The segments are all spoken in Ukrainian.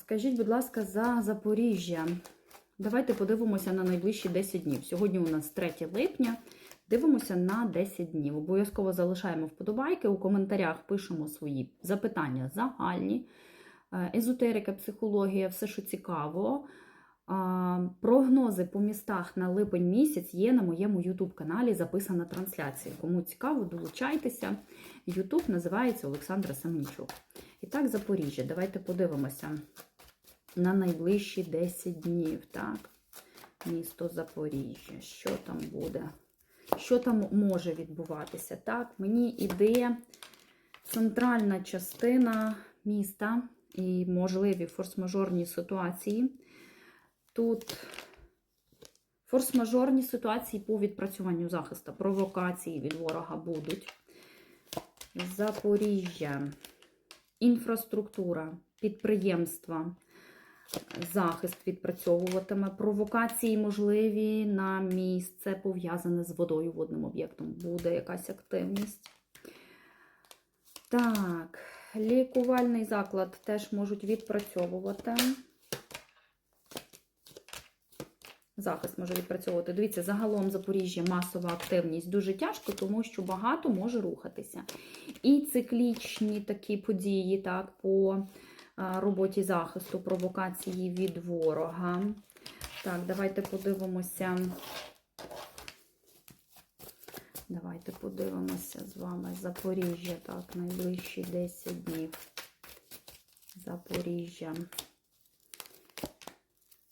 скажіть, будь ласка, за Запоріжжя. Давайте подивимося на найближчі 10 днів. Сьогодні у нас 3 липня. Дивимося на 10 днів. Обов'язково залишаємо вподобайки. У коментарях пишемо свої запитання загальні, Е, езотерика, психологія, все, що цікаво. Прогнози по містах на липень місяць є на моєму YouTube каналі. Записана трансляція. Кому цікаво, долучайтеся. YouTube називається Олександра Семенчук. І так, Запоріжжя. Давайте подивимося на найближчі 10 днів. Так, місто Запоріжжя. Що там буде? Що там може відбуватися? Так, мені іде центральна частина міста і можливі форс-мажорні ситуації. Тут форс-мажорні ситуації по відпрацюванню захисту, провокації від ворога будуть. Запоріжжя, інфраструктура, підприємства, захист відпрацьовуватиме, провокації можливі на місце пов'язане з водою, водним об'єктом. Буде якась активність. Так, лікувальний заклад теж можуть відпрацьовувати. Захист може відпрацьовувати. Дивіться, загалом Запоріжжя масова активність дуже тяжко, тому що багато може рухатися. І циклічні такі події, так, по роботі захисту, провокації від ворога. Так, давайте подивимося. Давайте подивимося з вами Запоріжжя, так, найближчі 10 днів. Запоріжжя.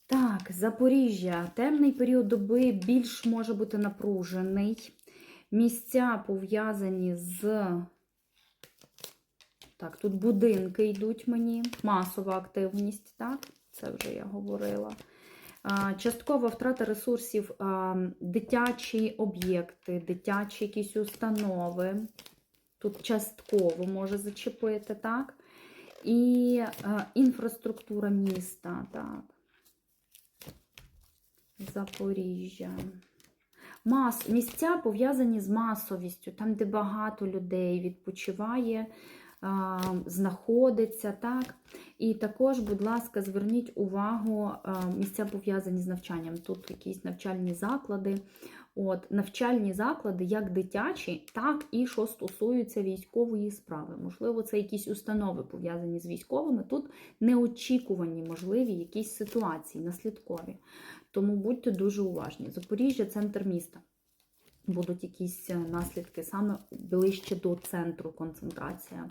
Так, Запоріжжя. Темний період доби більш може бути напружений. Місця пов'язані з. Так, тут будинки йдуть мені. Масова активність, так? Це вже я говорила. Часткова втрата ресурсів, дитячі об'єкти, дитячі якісь установи. Тут частково може зачепити, так? І інфраструктура міста, так. Запоріжжя. Мас, місця пов'язані з масовістю, там, де багато людей відпочиває, знаходиться. так. І також, будь ласка, зверніть увагу, місця пов'язані з навчанням. Тут якісь навчальні заклади. От, Навчальні заклади, як дитячі, так і що стосуються військової справи. Можливо, це якісь установи пов'язані з військовими. Тут неочікувані, можливі якісь ситуації, наслідкові. Тому будьте дуже уважні. Запоріжжя центр міста. Будуть якісь наслідки саме ближче до центру концентрація.